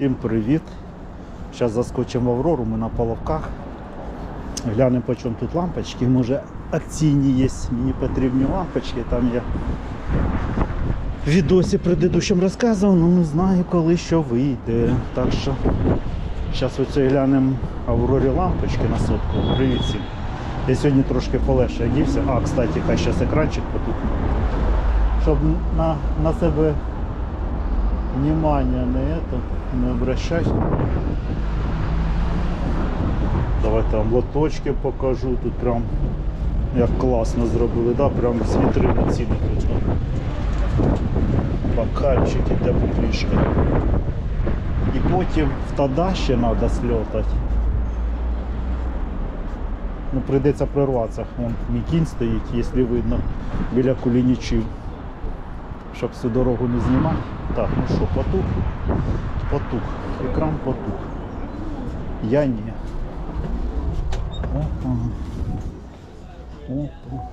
Всім привіт! Зараз заскочимо в Аврору, ми на половках. Глянемо по чому тут лампочки. Може акційні є, мені потрібні лампочки. Там я в відосі предыдущому розказував, але не знаю коли що вийде. Так що зараз оце глянемо Аврорі лампочки на сотку. Привіт всім. Я сьогодні трошки полегше одівся. А, кстати, хай зараз екранчик потухне. Щоб на, на себе внимание на это не обращать. Давайте вам лоточки покажу. Тут прям як класно зробили, да? прям з вітрини ціни тут. Бокальчики та бублішка. І потім в Тада ще треба сльотати. Ну, прийдеться прорватися. Вон мій кінь стоїть, якщо видно, біля кулінічів щоб всю дорогу не знімати. Так, ну що, потух? Потух. Екран потух. Я ні. Опа. Опа.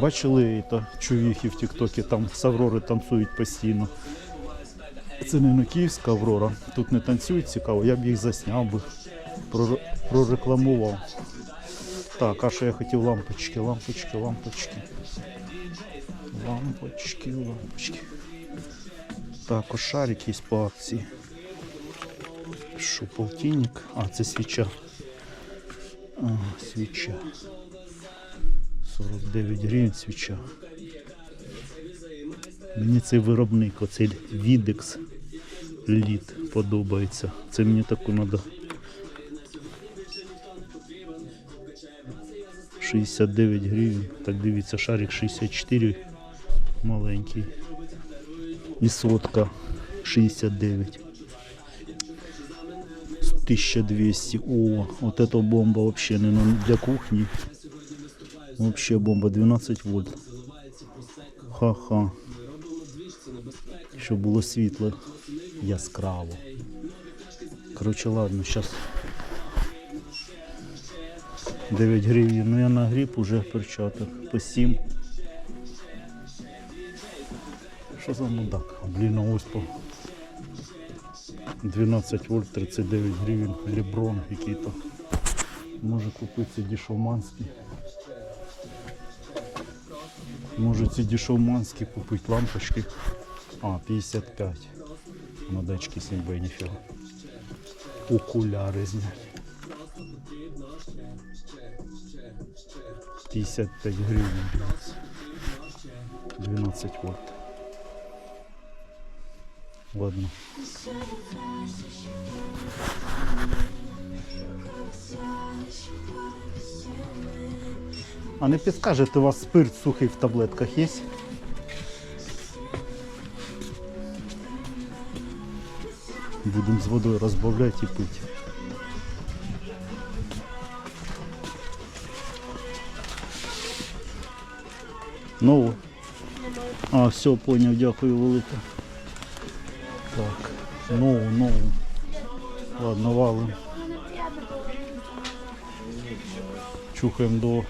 Бачили то чувіхи в Тіктокі, там з Аврори танцюють постійно. Це не київська Аврора. Тут не танцюють цікаво, я б їх засняв би, прорекламував. Так, а що я хотів лампочки, лампочки, лампочки. Лампочки, лампочки. Так, шарик є по акції. Що, полтинник? А, це свіча. А, свіча. 49 гривень свіча. Мені цей виробник, оцей Videx Lid подобається. Це мені таку треба 69 гривень. Так дивіться, шарик 64 маленький. І сотка 69. 1200. О, вот эта бомба вообще не для кухни. Вообще бомба 12 вольт. Ха-ха. Щоб було світло яскраво. Короче, ладно, сейчас 9 гривень. Ну я нагріб уже перчаток по 7. Що за мудак? Блін, ось по 12 вольт 39 гривень. Леброн який-то. Може купити ці. Може ці дешевманські купити лампочки. А, 55. На дачки 7 бенефіла. Окуляри зняти. 55 гривен. 12 вольт. Ладно. А не підскажете, у вас спирт сухий в таблетках є? Будемо з водою розбавляти і пити. Нову? А, все, поняв, дякую велике. Так, нову, нову. Ладно, валим. Чухаємо до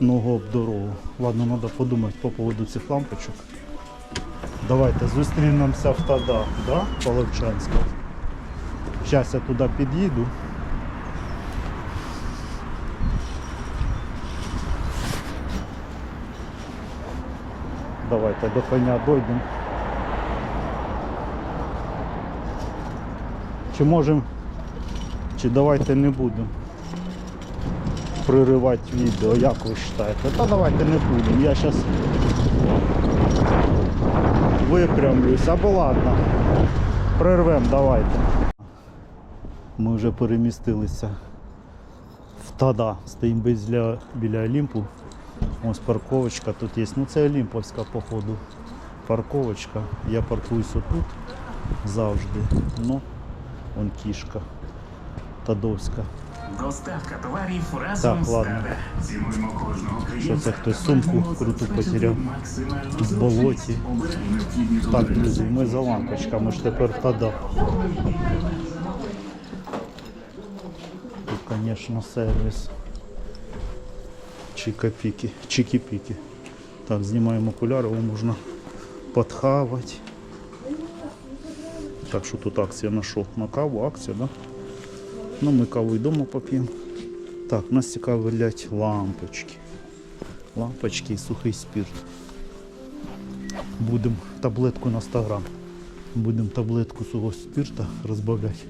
ногу об дорогу. Ладно, треба подумати по поводу цих лампочок. Давайте зустрінемося в Тада, да? Половчанська. Зараз я туди під'їду. Давайте до коня дойдемо. Чи можемо, чи давайте не будемо приривати відео, як ви вважаєте? Та давайте не будемо. Я зараз випрямлюсь, або ладно. Прервемо, давайте. Ми вже перемістилися в Тада. Стоїмо біля, біля Олімпу. Ось парковочка тут є. Ну це Олімповська походу парковочка. Я паркуюсь отут завжди. Ну, вон кішка Тадовська. Доставка товарів разом Так, ладно. Цінуємо кожного. Що це хтось сумку круту потеряв в болоті. Так, друзі, ми за лампочками ж тепер Тада. Тут, звісно, сервіс. Чика-піки, чики-піки. Так, знімаємо окуляри, о, можна подхавати. Так що тут акція на що? На каву акція, да? Ну ми каву і вдома поп'ємо. Так, нас цікавлять лампочки. Лампочки і сухий спирт. Будемо таблетку на 100 грам. Будемо таблетку сухого спирта розбавляти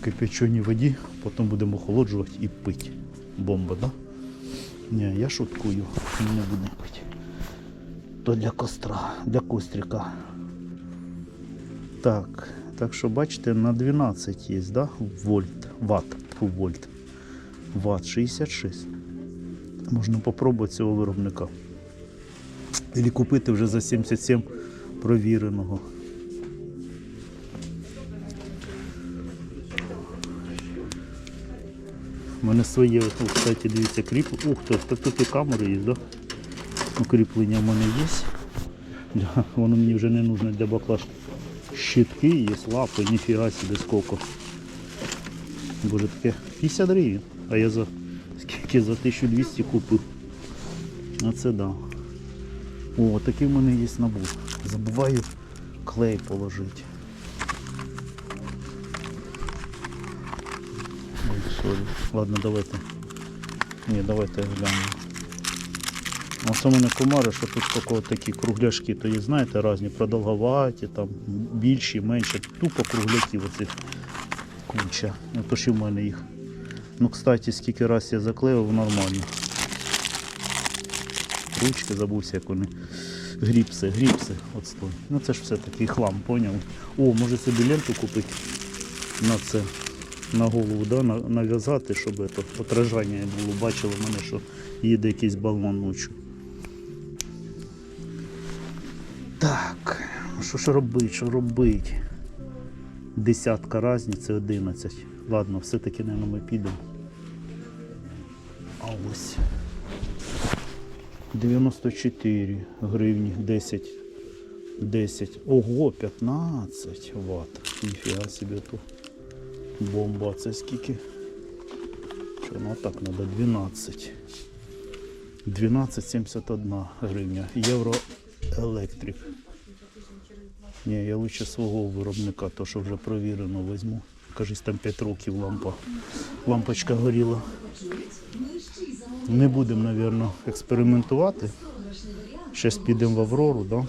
в кипяченій воді, потім будемо охолоджувати і пити. Бомба, да? Ні, я шуткую, не будемо пити. То для костра, для кострика. Так, так що бачите, на 12 є, да? Вольт, ватт, вольт. Ватт 66. Можна попробувати цього виробника. Или купити вже за 77 провіреного. У мене своє, от, кстати, дивіться, кріплення. Ух ти, так тут і камери є, да? Укріплення в мене є. Воно мені вже не нужно для баклажки. Щитки є, лапи, ніфіга собі сколько. Боже, таке 50 гривень. А я за скільки за 1200 купив. А це да. О, такий в мене є набор. Забуваю клей положити. Ой. Ладно, давайте. Ні, давайте глянемо. Оце мене комари, що тут тако такі кругляшки, то є, знаєте, різні, продовговаті, там більші, менші, тупо кругляків оцих куча. Ото ж і в мене їх. Ну, кстати, скільки раз я заклеїв, нормально. Ручки забувся, як вони. Гріпси, гріпси, от стой. Ну це ж все такий хлам, поняв? О, може собі ленту купити на це, на голову, да? нав'язати, щоб это, отражання було. Бачили мене, що їде якийсь балон ночі. Так, що ж робить, що робить? Десятка разниці 11. Ладно, все-таки, мабуть, ми підемо. А ось. 94 гривні, 10. 10. Ого, 15 ватт. Ніфіга собі то. Бомба, це скільки? Що, ну так треба 12. 12,71 гривня. Євро електрик. Ні, я лучше свого виробника, то що вже провірено візьму. Кажись, там 5 років лампа. Лампочка горіла. Не будемо, мабуть, експериментувати. Щас підемо в Аврору, да?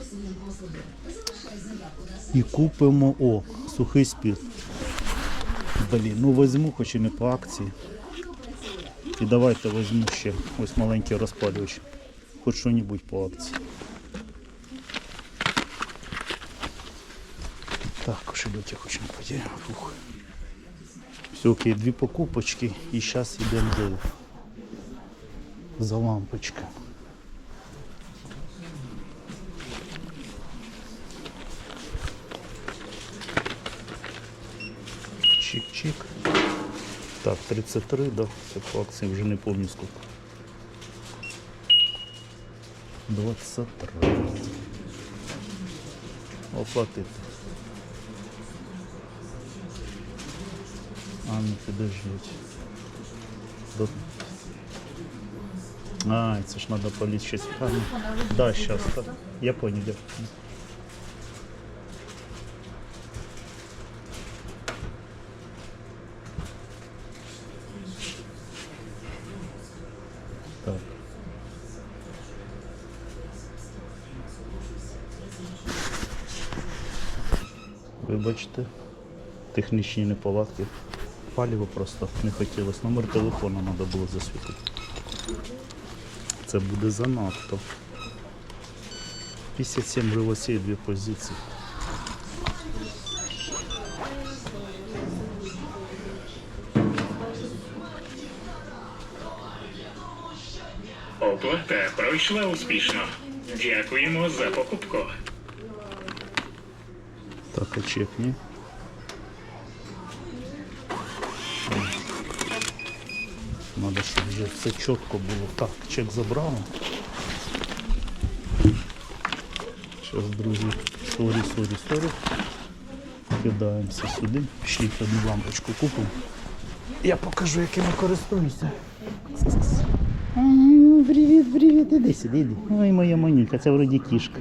І купимо о, сухий спирт. Блін, ну візьму, хоч і не по акції. І давайте візьму ще ось маленький розпалювач. Хоч що-небудь по акції. Так, кошелек я хочу не потерял. Фух. Все, окей, дві покупочки і зараз йдемо за лампочкою. Чик-чик. Так, 33, да, це по акції вже не пам'ятаю сколько. 23. Оплатити. А, ну подождіть. До... А, це ж треба полить щось. А, да, сейчас. Так. Я понял. Так. Вибачте, технічні неполадки. Паліво просто не хотілося. Номер телефону треба було засвітити. Це буде занадто. 57 гривосей, дві позиції. Оплата пройшла успішно. Дякуємо за покупку. Так, а чек ні? Надо, щоб вже все чітко було. Так, чек забрали. Зараз, друзі, сорі, сорі, сорі. Кидаємося сюди. Ще одну лампочку купимо. Я покажу, якими користуюся. Привіт, привіт, іди сюди, іди. Ой, моя манюка, це вроді кішка.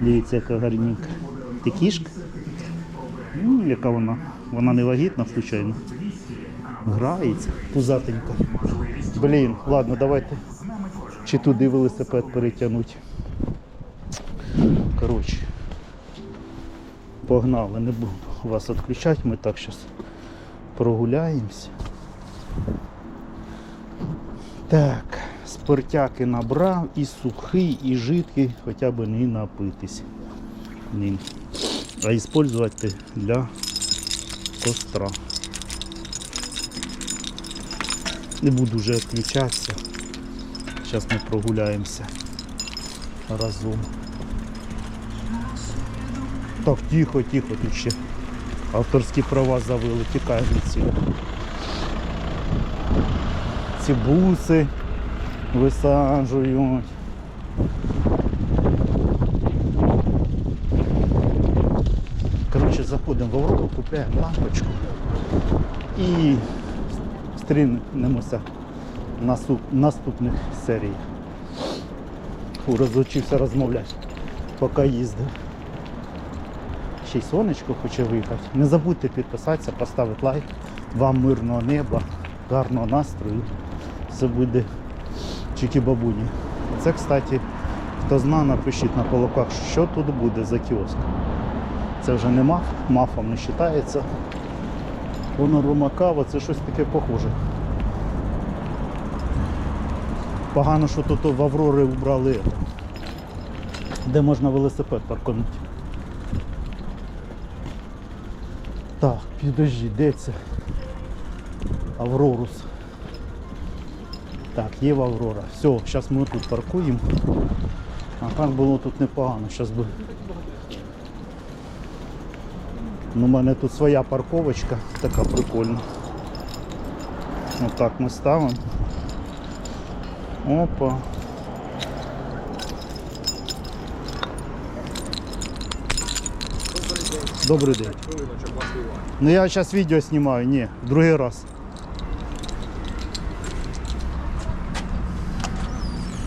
Дивіться, яка гарненька. Ти кішка? Ну, яка вона? Вона не вагітна, случайно. Грається, пузатенька. Блін, ладно, давайте. Чи туди велосипед перетягнуть. Коротше. Погнали, не буду вас відключати, ми так зараз прогуляємося. Так, спиртяки набрав і сухий, і жидкий, хоча б не напитись ним. А использувати для костра. Не буду вже відключатися. Зараз ми прогуляємося разом. Так, тихо, тихо, тут ще авторські права завели, тікаємо від цього. Ці буси висаджують. Коротше, заходимо в Аврору, купляємо лампочку і стрінемося в наступ, наступних серіях. Розучився розмовляти, поки їздив. Ще й сонечко хоче виїхати. Не забудьте підписатися, поставити лайк. Вам мирного неба, гарного настрою. Все буде чики бабуні. Це, кстати, хто зна, напишіть на полоках, що тут буде за кіоск. Це вже не маф, мафом не вважається. Воно Ромакава, це щось таке похоже. Погано, що тут в Аврори вбрали, де можна велосипед парканути. Так, підожди, де це? Аврорус. Так, є Аврора. Все, зараз ми тут паркуємо. А так було тут непогано. Зараз би. Ну, у мене тут своя парковочка, така прикольна. Отак ми ставимо. Опа. Добрий день. Ну я зараз відео знімаю, ні, другий раз.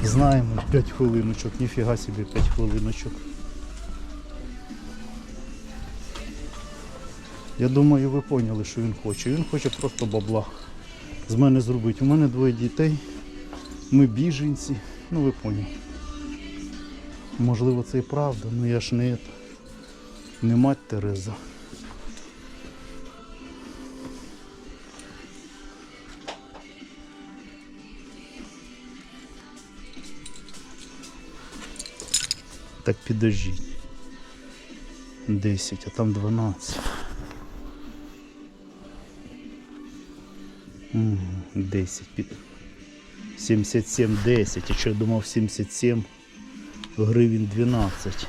Знаємо, 5 хвилиночок, ніфіга собі 5 хвилиночок. Я думаю, ви поняли, що він хоче. Він хоче просто бабла з мене зробити. У мене двоє дітей, ми біженці, ну ви поняли. Можливо, це і правда, ну я ж не, не мать Тереза. Так підождіть. 10, а там 12. М, 10 під 77, 10. Якщо я думав 77 гривень 12.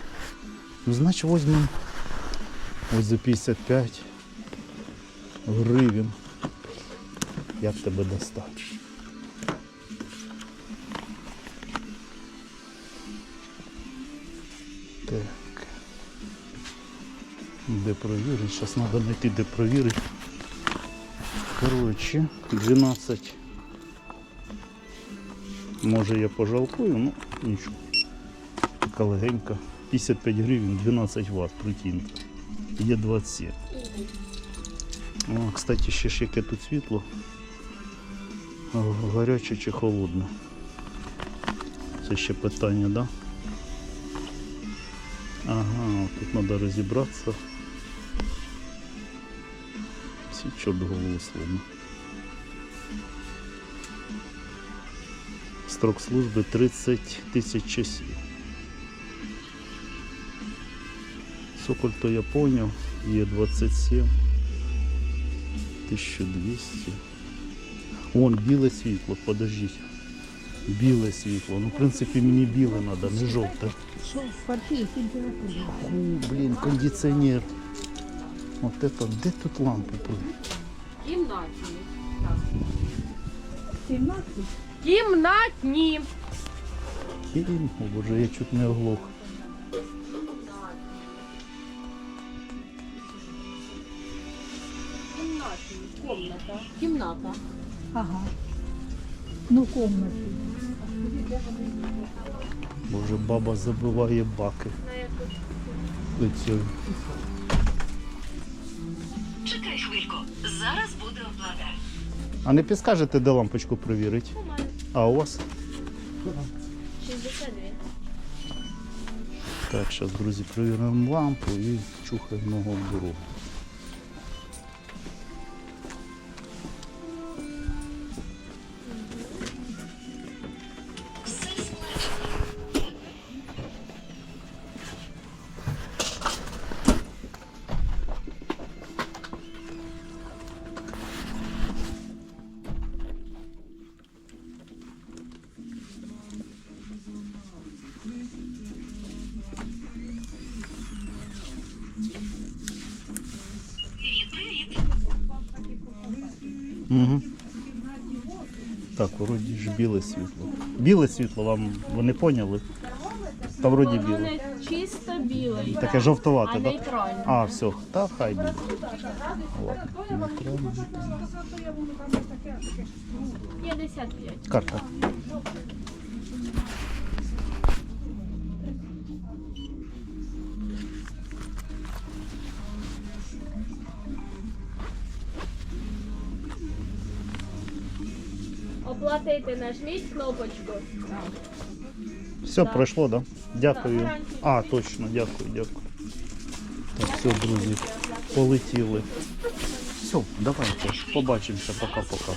Ну, значить візьмемо ось за 55 гривень. Як тебе достати? Так. Де провірити? Зараз треба знайти, де провірити. Коротше, 12. Може я пожалкую, ну нічого. Така легенька. 55 гривень, 12 Вт, прикиньте. Є 27. О, кстати, ще ж яке тут світло. Гаряче чи холодне? Це ще питання, да? Тут треба розібратися. Всі чорт голову словно. Строк служби 30 тисяч часів. Соколь то я поняв, є 27. 1200. Вон біле світло, подождіть. Біле світло. Ну, в принципі, мені біле треба, не жовте. Що в квартирі температура? Фу, блін, кондиціонер. От это, де тут лампи? блін? Кімнатні. 17? Кімнатні. Ким? О боже, я чуть не оглох. Кімнатні. Комната. Кімната. Ага. Ну, комнати. Боже, баба забиває баки. На. Чекай хвильку, зараз буде оплата. А не підскажете, де лампочку перевірити? А у вас? 62. Так, зараз, друзі, перевіримо лампу і чухаємо в дорогу. Угу. Так, вроді ж біле світло. Біле світло вам вони поняли? Та вроді біле. Воно чисто білий. Таке жовтувате, А так? нейтральне. А, все, та хай буде. Ладно. 55. Карта. Оплатити нажміть кнопочку. Все, Так. пройшло? Да? Дякую. А, точно, дякую, дякую. Так, все, друзі, полетіли. Все, давайте. Побачимося, пока-пока.